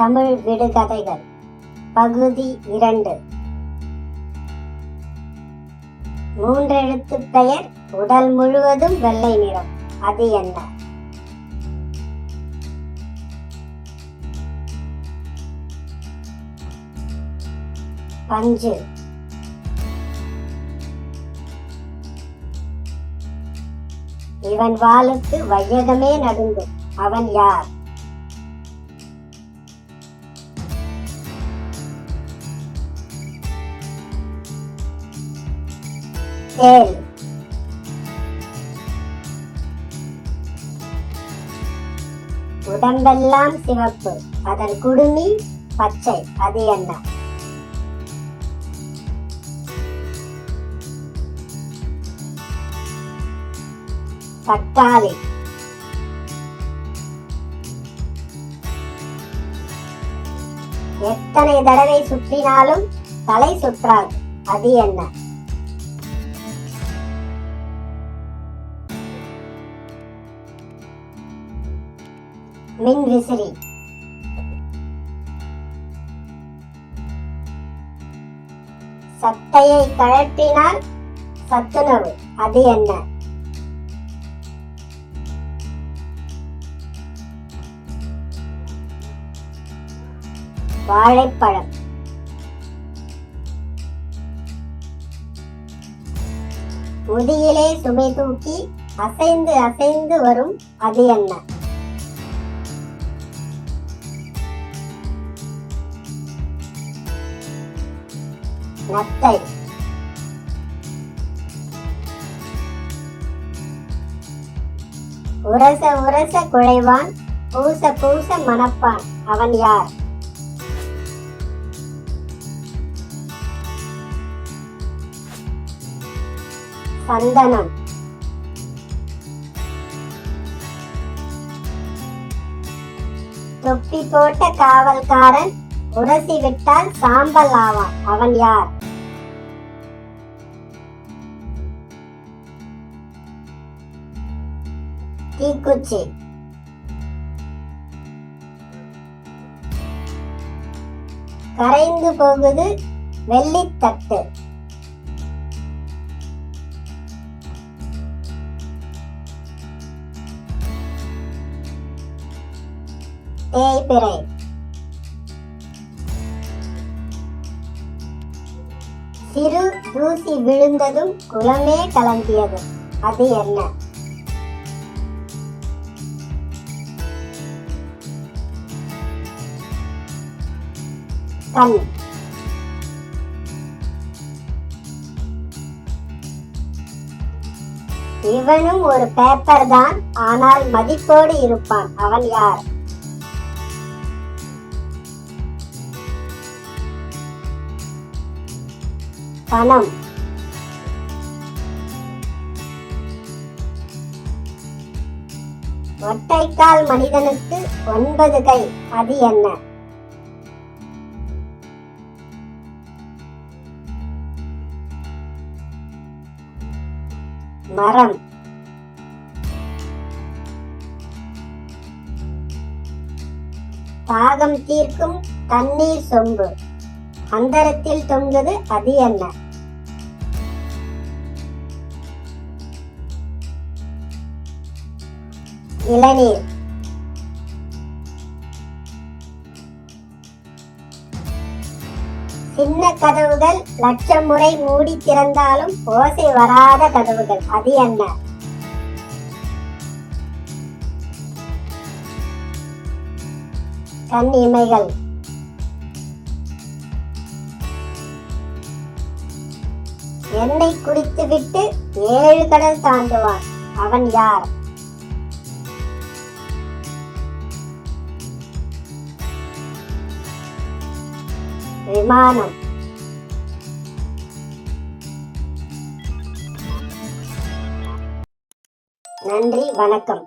தமிழ் விடுகதைகள். பகுதி இரண்டு. மூன்றெழுத்து பெயர் உடல் முழுவதும் வெள்ளை நிறம். அது என்ன? பஞ்சு. இவன் வாளுக்கு வையகமே நடுங்கும். அவன் யார்? தேள் உடம்பெல்லாம் சிவப்பு. அதன் குடுமி பச்சை. அது என்ன? தக்காளி. எத்தனை தடவை சுற்றினாலும் தலை சுற்றாது. அது என்ன? மின் விசிறி சத்தையை கழற்றினால் சத்துணவு. அது என்ன? வாழைப்பழம். முதியிலே சுமை தூக்கி அசைந்து அசைந்து வரும். அது என்ன? நத்தை உரச உரச குழைவான் பூச பூச மணப்பான். அவன் யார்? சந்தனம். தொப்பி போட்ட காவல்காரன் உரசி விட்டால் சாம்பல் ஆவான். அவன் யார்? தீக்குச்சி. கரைந்து போகுது வெள்ளித்தட்டு. தேய்பிறை. சிறு தூசி விழுந்ததும் குளமே கலங்கியது. அது என்ன? கண் இவனும் ஒரு பேப்பர் தான் ஆனால் மதிப்போடு இருப்பான். அவன் யார்? பணம். ஒட்டைக்கால் மனிதனுக்கு ஒன்பது கை. அது என்ன? மரம். தாகம் தீர்க்கும் தண்ணீர் சொம்பு. அந்தரத்தில் தொங்குது அது என்ன இளநீர். சின்ன கதவுகள் லட்சம் முறை மூடி திறந்தாலும் ஓசை வராத கதவுகள். அது என்ன? கண் இமைகள். எண்ணெய் குடித்துவிட்டு ஏழு கடல் தாண்டுவான். அவன் யார்? விமானம் நன்றி வணக்கம்.